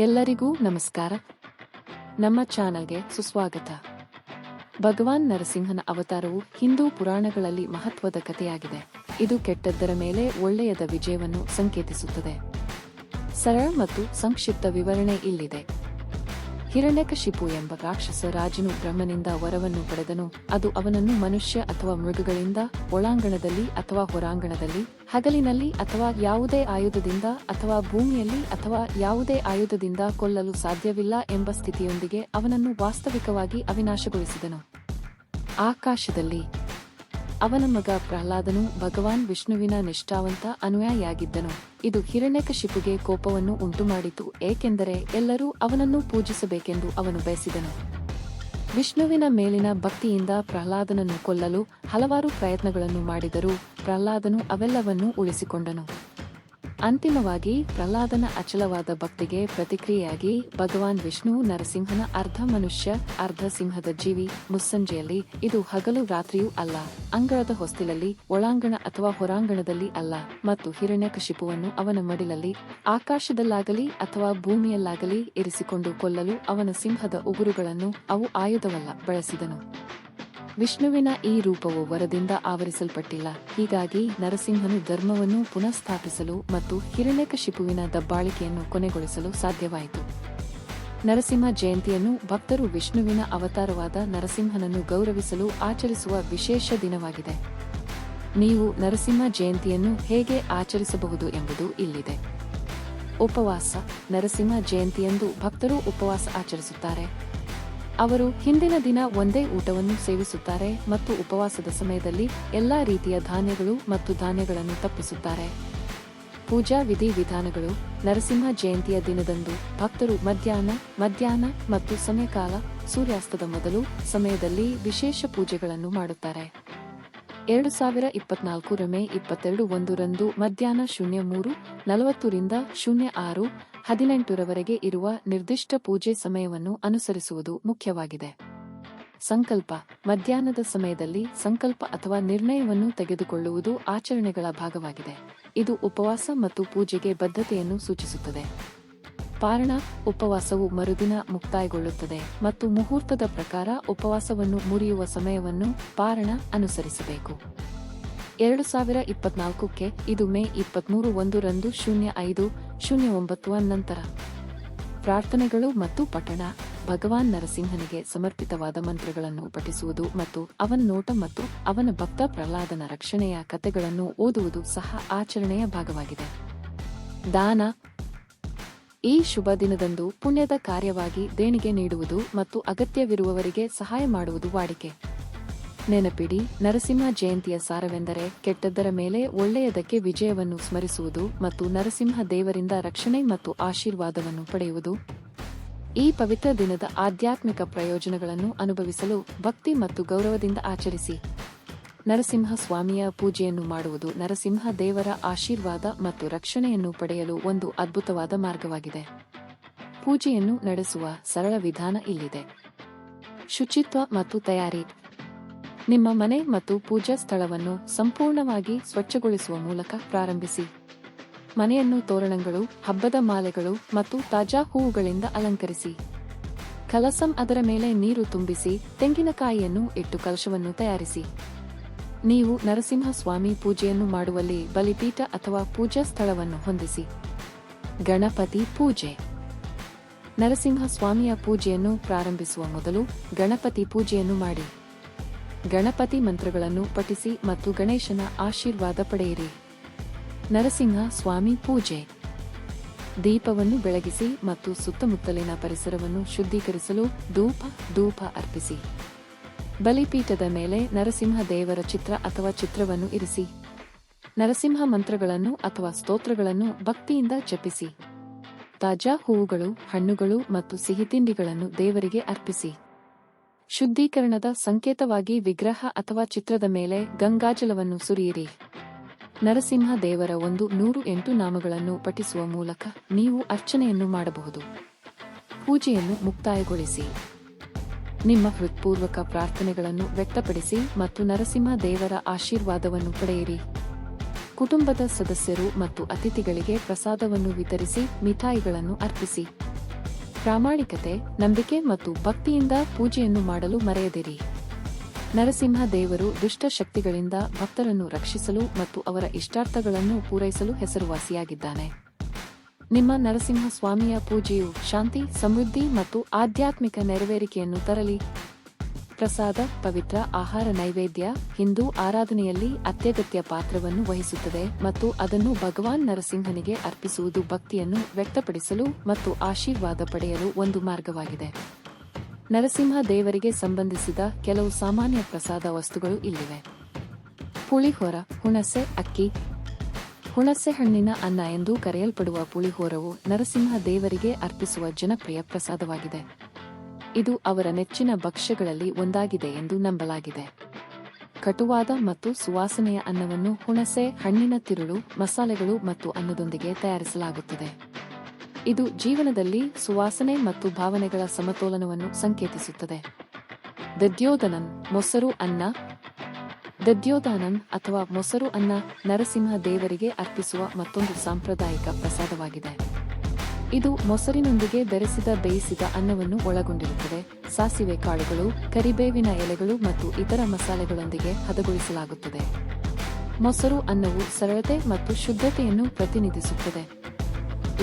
ಎಲ್ಲರಿಗೂ ನಮಸ್ಕಾರ. ನಮ್ಮ ಚಾನಲ್ಗೆ ಸುಸ್ವಾಗತ. ಭಗವಾನ್ ನರಸಿಂಹನ ಅವತಾರವು ಹಿಂದೂ ಪುರಾಣಗಳಲ್ಲಿ ಮಹತ್ವದ ಕಥೆಯಾಗಿದೆ. ಇದು ಕೆಟ್ಟದ್ದರ ಮೇಲೆ ಒಳ್ಳೆಯದ ವಿಜಯವನ್ನು ಸಂಕೇತಿಸುತ್ತದೆ. ಸರಳ ಮತ್ತು ಸಂಕ್ಷಿಪ್ತ ವಿವರಣೆ ಇಲ್ಲಿದೆ. ಹಿರಣ್ಯಕಶಿಪು ಎಂಬ ರಾಕ್ಷಸ ರಾಜನು ಬ್ರಹ್ಮನಿಂದ ವರವನ್ನು ಪಡೆದನು. ಅದು ಅವನನ್ನು ಮನುಷ್ಯ ಅಥವಾ ಮೃಗಗಳಿಂದ, ಒಳಾಂಗಣದಲ್ಲಿ ಅಥವಾ ಹೊರಾಂಗಣದಲ್ಲಿ, ಹಗಲಿನಲ್ಲಿ ಅಥವಾ ಯಾವುದೇ ಆಯುಧದಿಂದ ಅಥವಾ ಭೂಮಿಯಲ್ಲಿ ಅಥವಾ ಯಾವುದೇ ಆಯುಧದಿಂದ ಕೊಲ್ಲಲು ಸಾಧ್ಯವಿಲ್ಲ ಎಂಬ ಸ್ಥಿತಿಯೊಂದಿಗೆ ಅವನನ್ನು ವಾಸ್ತವಿಕವಾಗಿ ಅವಿನಾಶಗೊಳಿಸಿದನು. ಆಕಾಶದಲ್ಲಿ ಅವನ ಮಗ ಪ್ರಹ್ಲಾದನು ಭಗವಾನ್ ವಿಷ್ಣುವಿನ ನಿಷ್ಠಾವಂತ ಅನುಯಾಯಿಯಾಗಿದ್ದನು. ಇದು ಹಿರಣ್ಯಕಶಿಪುಗೆ ಕೋಪವನ್ನು ಉಂಟುಮಾಡಿತು, ಏಕೆಂದರೆ ಎಲ್ಲರೂ ಅವನನ್ನು ಪೂಜಿಸಬೇಕೆಂದು ಅವನು ಬಯಸಿದನು. ವಿಷ್ಣುವಿನ ಮೇಲಿನ ಭಕ್ತಿಯಿಂದ ಪ್ರಹ್ಲಾದನನ್ನು ಕೊಲ್ಲಲು ಹಲವಾರು ಪ್ರಯತ್ನಗಳನ್ನು ಮಾಡಿದರೂ ಪ್ರಹ್ಲಾದನು ಅವೆಲ್ಲವನ್ನೂ ಉಳಿಸಿಕೊಂಡನು. ಅಂತಿಮವಾಗಿ ಪ್ರಹ್ಲಾದನ ಅಚಲವಾದ ಭಕ್ತಿಗೆ ಪ್ರತಿಕ್ರಿಯೆಯಾಗಿ ಭಗವಾನ್ ವಿಷ್ಣು ನರಸಿಂಹನ ಅರ್ಧ ಮನುಷ್ಯ, ಅರ್ಧ ಸಿಂಹದ ಜೀವಿ ಮುಸ್ಸಂಜೆಯಲ್ಲಿ ಇದು ಹಗಲು ರಾತ್ರಿಯೂ ಅಲ್ಲ. ಅಂಗಳದ ಹೊಸ್ತಿಲಲ್ಲಿ, ಒಳಾಂಗಣ ಅಥವಾ ಹೊರಾಂಗಣದಲ್ಲಿ ಅಲ್ಲ ಮತ್ತು ಹಿರಣ್ಯಕಶಿಪುವನ್ನು ಅವನ ಮಡಿಲಲ್ಲಿ, ಆಕಾಶದಲ್ಲಾಗಲಿ ಅಥವಾ ಭೂಮಿಯಲ್ಲಾಗಲಿ ಇರಿಸಿಕೊಂಡು ಕೊಲ್ಲಲು ಅವನ ಸಿಂಹದ ಉಗುರುಗಳನ್ನು ಅವು ಆಯುಧವಲ್ಲ, ಬಳಸಿದನು. ವಿಷ್ಣುವಿನ ಈ ರೂಪವು ವರದಿಂದ ಆವರಿಸಲ್ಪಟ್ಟಿಲ್ಲ. ಹೀಗಾಗಿ ನರಸಿಂಹನು ಧರ್ಮವನ್ನು ಪುನಃಸ್ಥಾಪಿಸಲು ಮತ್ತು ಹಿರಣ್ಯಕಶಿಪುವಿನ ದಬ್ಬಾಳಿಕೆಯನ್ನು ಕೊನೆಗೊಳಿಸಲು ಸಾಧ್ಯವಾಯಿತು. ನರಸಿಂಹ ಜಯಂತಿಯನ್ನು ಭಕ್ತರು ವಿಷ್ಣುವಿನ ಅವತಾರವಾದ ನರಸಿಂಹನನ್ನು ಗೌರವಿಸಲು ಆಚರಿಸುವ ವಿಶೇಷ ದಿನವಾಗಿದೆ. ನೀವು ನರಸಿಂಹ ಜಯಂತಿಯನ್ನು ಹೇಗೆ ಆಚರಿಸಬಹುದು ಎಂಬುದು ಇಲ್ಲಿದೆ. ಉಪವಾಸ. ನರಸಿಂಹ ಜಯಂತಿಯಂದು ಭಕ್ತರು ಉಪವಾಸ ಆಚರಿಸುತ್ತಾರೆ. ಅವರು ಹಿಂದಿನ ದಿನ ಒಂದೇ ಊಟವನ್ನು ಸೇವಿಸುತ್ತಾರೆ ಮತ್ತು ಉಪವಾಸದ ಸಮಯದಲ್ಲಿ ಎಲ್ಲಾ ರೀತಿಯ ಧಾನ್ಯಗಳು ಮತ್ತು ಧಾನ್ಯಗಳನ್ನು ತಪ್ಪಿಸುತ್ತಾರೆ. ಪೂಜಾ ವಿಧಿ ವಿಧಾನಗಳು, ನರಸಿಂಹ ಜಯಂತಿಯ ದಿನದಂದು ಭಕ್ತರು ಮಧ್ಯಾಹ್ನ ಮಧ್ಯಾಹ್ನ ಮತ್ತು ಸಮಯಕಾಲ ಸೂರ್ಯಾಸ್ತದ ಮೊದಲು ಸಮಯದಲ್ಲಿ ವಿಶೇಷ ಪೂಜೆಗಳನ್ನು ಮಾಡುತ್ತಾರೆ. ಎರಡು ಸಾವಿರ ಇಪ್ಪತ್ನಾಲ್ಕು ರಮೇ ಇಪ್ಪತ್ತೆರಡು ಒಂದರಂದು ಮಧ್ಯಾಹ್ನ ಶೂನ್ಯ ಮೂರು ನಲವತ್ತರಿಂದ ಶೂನ್ಯ ಆರು ಹದಿನೆಂಟರವರೆಗೆ ಇರುವ ನಿರ್ದಿಷ್ಟ ಪೂಜೆ ಸಮಯವನ್ನು ಅನುಸರಿಸುವುದು ಮುಖ್ಯವಾಗಿದೆ. ಸಂಕಲ್ಪ, ಮಧ್ಯಾಹ್ನದ ಸಮಯದಲ್ಲಿ ಸಂಕಲ್ಪ ಅಥವಾ ನಿರ್ಣಯವನ್ನು ತೆಗೆದುಕೊಳ್ಳುವುದು ಆಚರಣೆಗಳ ಭಾಗವಾಗಿದೆ. ಇದು ಉಪವಾಸ ಮತ್ತು ಪೂಜೆಗೆ ಬದ್ಧತೆಯನ್ನು ಸೂಚಿಸುತ್ತದೆ. ಪಾರಣ, ಉಪವಾಸವು ಮರುದಿನ ಮುಕ್ತಾಯಗೊಳ್ಳುತ್ತದೆ ಮತ್ತು ಮುಹೂರ್ತದ ಪ್ರಕಾರ ಉಪವಾಸವನ್ನು ಮುರಿಯುವ ಸಮಯವನ್ನು ಪಾರಣ ಅನುಸರಿಸಬೇಕು. ಎರಡು ಸಾವಿರ ಇಪ್ಪತ್ನಾಲ್ಕಕ್ಕೆ ಇದು ಮೇ ಇಪ್ಪತ್ಮೂರು ಒಂದರಂದು ಶೂನ್ಯ ಐದು, ಶೂನ್ಯ ಒಂಬತ್ತು ನಂತರ ಪ್ರಾರ್ಥನೆಗಳು ಮತ್ತು ಪಠಣ. ಭಗವಾನ್ ನರಸಿಂಹನಿಗೆ ಸಮರ್ಪಿತವಾದ ಮಂತ್ರಗಳನ್ನು ಪಠಿಸುವುದು ಮತ್ತು ಅವನ ನೋಟ ಮತ್ತು ಅವನ ಭಕ್ತ ಪ್ರಹ್ಲಾದನ ರಕ್ಷಣೆಯ ಕಥೆಗಳನ್ನು ಓದುವುದು ಸಹ ಆಚರಣೆಯ ಭಾಗವಾಗಿದೆ. ದಾನ. ಈ ಶುಭ ದಿನದಂದು ಪುಣ್ಯದ ಕಾರ್ಯವಾಗಿ ದೇಣಿಗೆ ನೀಡುವುದು ಮತ್ತು ಅಗತ್ಯವಿರುವವರಿಗೆ ಸಹಾಯ ಮಾಡುವುದು ವಾಡಿಕೆ. ನೆನಪಿಡಿ, ನರಸಿಂಹ ಜಯಂತಿಯ ಸಾರವೆಂದರೆ ಕೆಟ್ಟದ್ದರ ಮೇಲೆ ಒಳ್ಳೆಯದಕ್ಕೆ ವಿಜಯವನ್ನು ಸ್ಮರಿಸುವುದು ಮತ್ತು ನರಸಿಂಹ ದೇವರಿಂದ ರಕ್ಷಣೆ ಮತ್ತು ಆಶೀರ್ವಾದವನ್ನು ಪಡೆಯುವುದು. ಈ ಪವಿತ್ರ ದಿನದ ಆಧ್ಯಾತ್ಮಿಕ ಪ್ರಯೋಜನಗಳನ್ನು ಅನುಭವಿಸಲು ಭಕ್ತಿ ಮತ್ತು ಗೌರವದಿಂದ ಆಚರಿಸಿ. ನರಸಿಂಹ ಸ್ವಾಮಿಯ ಪೂಜೆಯನ್ನು ಮಾಡುವುದು ನರಸಿಂಹ ದೇವರ ಆಶೀರ್ವಾದ ಮತ್ತು ರಕ್ಷಣೆಯನ್ನು ಪಡೆಯಲು ಒಂದು ಅದ್ಭುತವಾದ ಮಾರ್ಗವಾಗಿದೆ. ಪೂಜೆಯನ್ನು ನಡೆಸುವ ಸರಳ ವಿಧಾನ ಇಲ್ಲಿದೆ. ಶುಚಿತ್ವ ಮತ್ತು ತಯಾರಿ ನಿಮ್ಮ ಮನೆ ಮತ್ತು ಪೂಜಾ ಸ್ಥಳವನ್ನು ಸಂಪೂರ್ಣವಾಗಿ ಸ್ವಚ್ಛಗೊಳಿಸುವ ಮೂಲಕ ಪ್ರಾರಂಭಿಸಿ. ಮನೆಯನ್ನು ತೋರಣಗಳು, ಹಬ್ಬದ ಮಾಲೆಗಳು ಮತ್ತು ತಾಜಾ ಹೂವುಗಳಿಂದ ಅಲಂಕರಿಸಿ. ಕಲಸಂ ಅದರ ಮೇಲೆ ನೀರು ತುಂಬಿಸಿ, ತೆಂಗಿನಕಾಯಿಯನ್ನು ಇಟ್ಟು ಕಲಶವನ್ನು ತಯಾರಿಸಿ. ನೀವು ನರಸಿಂಹ ಸ್ವಾಮಿ ಪೂಜೆಯನ್ನು ಮಾಡುವಲ್ಲಿ ಬಲಿಪೀಠ ಅಥವಾ ಪೂಜಾ ಸ್ಥಳವನ್ನು ಹೊಂದಿಸಿ. ಗಣಪತಿ ಪೂಜೆ. ನರಸಿಂಹ ಸ್ವಾಮಿಯ ಪೂಜೆಯನ್ನು ಪ್ರಾರಂಭಿಸುವ ಮೊದಲು ಗಣಪತಿ ಪೂಜೆಯನ್ನು ಮಾಡಿ. ಗಣಪತಿ ಮಂತ್ರಗಳನ್ನು ಪಠಿಸಿ ಮತ್ತು ಗಣೇಶನ ಆಶೀರ್ವಾದ ಪಡೆಯಿರಿ. ನರಸಿಂಹ ಸ್ವಾಮಿ ಪೂಜೆ. ದೀಪವನ್ನು ಬೆಳಗಿಸಿ ಮತ್ತು ಸುತ್ತಮುತ್ತಲಿನ ಪರಿಸರವನ್ನು ಶುದ್ಧೀಕರಿಸಲು ಧೂಪ ಧೂಪ ಅರ್ಪಿಸಿ. ಬಲಿಪೀಠದ ಮೇಲೆ ನರಸಿಂಹ ದೇವರ ಚಿತ್ರ ಅಥವಾ ಚಿತ್ರವನ್ನು ಇರಿಸಿ. ನರಸಿಂಹ ಮಂತ್ರಗಳನ್ನು ಅಥವಾ ಸ್ತೋತ್ರಗಳನ್ನು ಭಕ್ತಿಯಿಂದ ಜಪಿಸಿ. ತಾಜಾ ಹೂವುಗಳು, ಹಣ್ಣುಗಳು ಮತ್ತು ಸಿಹಿತಿಂಡಿಗಳನ್ನು ದೇವರಿಗೆ ಅರ್ಪಿಸಿ. ಶುದ್ಧೀಕರಣದ ಸಂಕೇತವಾಗಿ ವಿಗ್ರಹ ಅಥವಾ ಚಿತ್ರದ ಮೇಲೆ ಗಂಗಾಜಲವನ್ನು ಸುರಿಯಿರಿ. ನರಸಿಂಹ ದೇವರ ಒಂದು ನೂರು ಎಂಟು ನಾಮಗಳನ್ನು ಪಠಿಸುವ ಮೂಲಕ ನೀವು ಅರ್ಚನೆಯನ್ನು ಮಾಡಬಹುದು. ಪೂಜೆಯನ್ನು ಮುಕ್ತಾಯಗೊಳಿಸಿ. ನಿಮ್ಮ ಹೃತ್ಪೂರ್ವಕ ಪ್ರಾರ್ಥನೆಗಳನ್ನು ವ್ಯಕ್ತಪಡಿಸಿ ಮತ್ತು ನರಸಿಂಹ ದೇವರ ಆಶೀರ್ವಾದವನ್ನು ಪಡೆಯಿರಿ. ಕುಟುಂಬದ ಸದಸ್ಯರು ಮತ್ತು ಅತಿಥಿಗಳಿಗೆ ಪ್ರಸಾದವನ್ನು ವಿತರಿಸಿ ಮಿಠಾಯಿಗಳನ್ನು ಅರ್ಪಿಸಿ. ಪ್ರಾಮಾಣಿಕತೆ, ನಂಬಿಕೆ ಮತ್ತು ಭಕ್ತಿಯಿಂದ ಪೂಜೆಯನ್ನು ಮಾಡಲು ಮರೆಯದಿರಿ. ನರಸಿಂಹ ದೇವರು ದುಷ್ಟ ಶಕ್ತಿಗಳಿಂದ ಭಕ್ತರನ್ನು ರಕ್ಷಿಸಲು ಮತ್ತು ಅವರ ಇಷ್ಟಾರ್ಥಗಳನ್ನು ಪೂರೈಸಲು ಹೆಸರುವಾಸಿಯಾಗಿದ್ದಾನೆ. ನಿಮ್ಮ ನರಸಿಂಹ ಸ್ವಾಮಿಯ ಪೂಜೆಯು ಶಾಂತಿ, ಸಮೃದ್ಧಿ ಮತ್ತು ಆಧ್ಯಾತ್ಮಿಕ ನೆರವೇರಿಕೆಯನ್ನು ತರಲಿ. ಪ್ರಸಾದ, ಪವಿತ್ರ ಆಹಾರ ನೈವೇದ್ಯ, ಹಿಂದೂ ಆರಾಧನೆಯಲ್ಲಿ ಅತ್ಯಗತ್ಯ ಪಾತ್ರವನ್ನು ವಹಿಸುತ್ತದೆ ಮತ್ತು ಅದನ್ನು ಭಗವಾನ್ ನರಸಿಂಹನಿಗೆ ಅರ್ಪಿಸುವುದು ಭಕ್ತಿಯನ್ನು ವ್ಯಕ್ತಪಡಿಸಲು ಮತ್ತು ಆಶೀರ್ವಾದ ಪಡೆಯಲು ಒಂದು ಮಾರ್ಗವಾಗಿದೆ. ನರಸಿಂಹ ದೇವರಿಗೆ ಸಂಬಂಧಿಸಿದ ಕೆಲವು ಸಾಮಾನ್ಯ ಪ್ರಸಾದ ವಸ್ತುಗಳು ಇಲ್ಲಿವೆ. ಪುಳಿಹೋರ, ಹುಣಸೆ, ಅಕ್ಕಿ. ಹುಣಸೆ ಹಣ್ಣಿನ ಅನ್ನ ಎಂದು ಕರೆಯಲ್ಪಡುವ ಪುಳಿಹೋರವು ನರಸಿಂಹ ದೇವರಿಗೆ ಅರ್ಪಿಸುವ ಜನಪ್ರಿಯ ಪ್ರಸಾದವಾಗಿದೆ. ಇದು ಅವರ ನೆಚ್ಚಿನ ಭಕ್ಷ್ಯಗಳಲ್ಲಿ ಒಂದಾಗಿದೆ ಎಂದು ನಂಬಲಾಗಿದೆ. ಕಟುವಾದ ಮತ್ತು ಸುವಾಸನೆಯ ಅನ್ನವನ್ನು ಹುಣಸೆ, ಹಣ್ಣಿನ ತಿರುಳು, ಮಸಾಲೆಗಳು ಮತ್ತು ಅನ್ನದೊಂದಿಗೆ ತಯಾರಿಸಲಾಗುತ್ತದೆ. ಇದು ಜೀವನದಲ್ಲಿ ಸುವಾಸನೆ ಮತ್ತು ಭಾವನೆಗಳ ಸಮತೋಲನವನ್ನು ಸಂಕೇತಿಸುತ್ತದೆ. ದದ್ಯೋದನನ್ ಮೊಸರು ಅನ್ನ. ದದ್ಯೋದಾನನ್ ಅಥವಾ ಮೊಸರು ಅನ್ನ ನರಸಿಂಹ ದೇವರಿಗೆ ಅರ್ಪಿಸುವ ಮತ್ತೊಂದು ಸಾಂಪ್ರದಾಯಿಕ ಪ್ರಸಾದವಾಗಿದೆ. ಇದು ಮೊಸರಿನೊಂದಿಗೆ ಬೆರೆಸಿದ ಬೇಯಿಸಿದ ಅನ್ನವನ್ನು ಒಳಗೊಂಡಿರುತ್ತದೆ. ಸಾಸಿವೆ ಕಾಳುಗಳು, ಕರಿಬೇವಿನ ಎಲೆಗಳು ಮತ್ತು ಇತರ ಮಸಾಲೆಗಳೊಂದಿಗೆ ಹದಗೊಳಿಸಲಾಗುತ್ತದೆ. ಮೊಸರು ಅನ್ನವು ಸರಳತೆ ಮತ್ತು ಶುದ್ಧತೆಯನ್ನು ಪ್ರತಿನಿಧಿಸುತ್ತದೆ.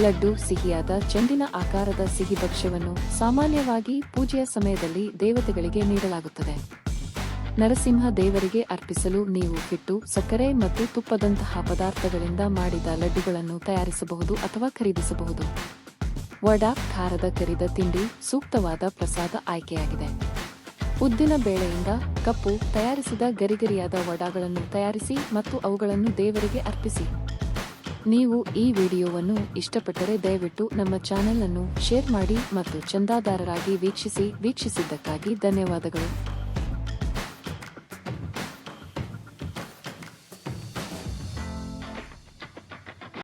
ಲಡ್ಡು, ಸಿಹಿಯಾದ ಚೆಂಡಿನ ಆಕಾರದ ಸಿಹಿ ಭಕ್ಷ್ಯವನ್ನು ಸಾಮಾನ್ಯವಾಗಿ ಪೂಜೆಯ ಸಮಯದಲ್ಲಿ ದೇವತೆಗಳಿಗೆ ನೀಡಲಾಗುತ್ತದೆ. ನರಸಿಂಹ ದೇವರಿಗೆ ಅರ್ಪಿಸಲು ನೀವು ಹಿಟ್ಟು ಸಕ್ಕರೆ ಮತ್ತು ತುಪ್ಪದಂತಹ ಪದಾರ್ಥಗಳಿಂದ ಮಾಡಿದ ಲಡ್ಡುಗಳನ್ನು ತಯಾರಿಸಬಹುದು ಅಥವಾ ಖರೀದಿಸಬಹುದು. ವಡಾ, ಖಾರದ ಕರಿದ ತಿಂಡಿ, ಸೂಕ್ತವಾದ ಪ್ರಸಾದ ಆಯ್ಕೆಯಾಗಿದೆ. ಉದ್ದಿನ ಬೇಳೆಯಿಂದ ಕಪ್ಪು, ತಯಾರಿಸಿದ ಗರಿಗರಿಯಾದ ವಡಾಗಳನ್ನು ತಯಾರಿಸಿ ಮತ್ತು ಅವುಗಳನ್ನು ದೇವರಿಗೆ ಅರ್ಪಿಸಿ. ನೀವು ಈ ವಿಡಿಯೋವನ್ನು ಇಷ್ಟಪಟ್ಟರೆ ದಯವಿಟ್ಟು ನಮ್ಮ ಚಾನೆಲ್ ಅನ್ನು ಶೇರ್ ಮಾಡಿ ಮತ್ತು ಚಂದಾದಾರರಾಗಿ ವೀಕ್ಷಿಸಿ, ವೀಕ್ಷಿಸಿದ್ದಕ್ಕಾಗಿ ಧನ್ಯವಾದಗಳು.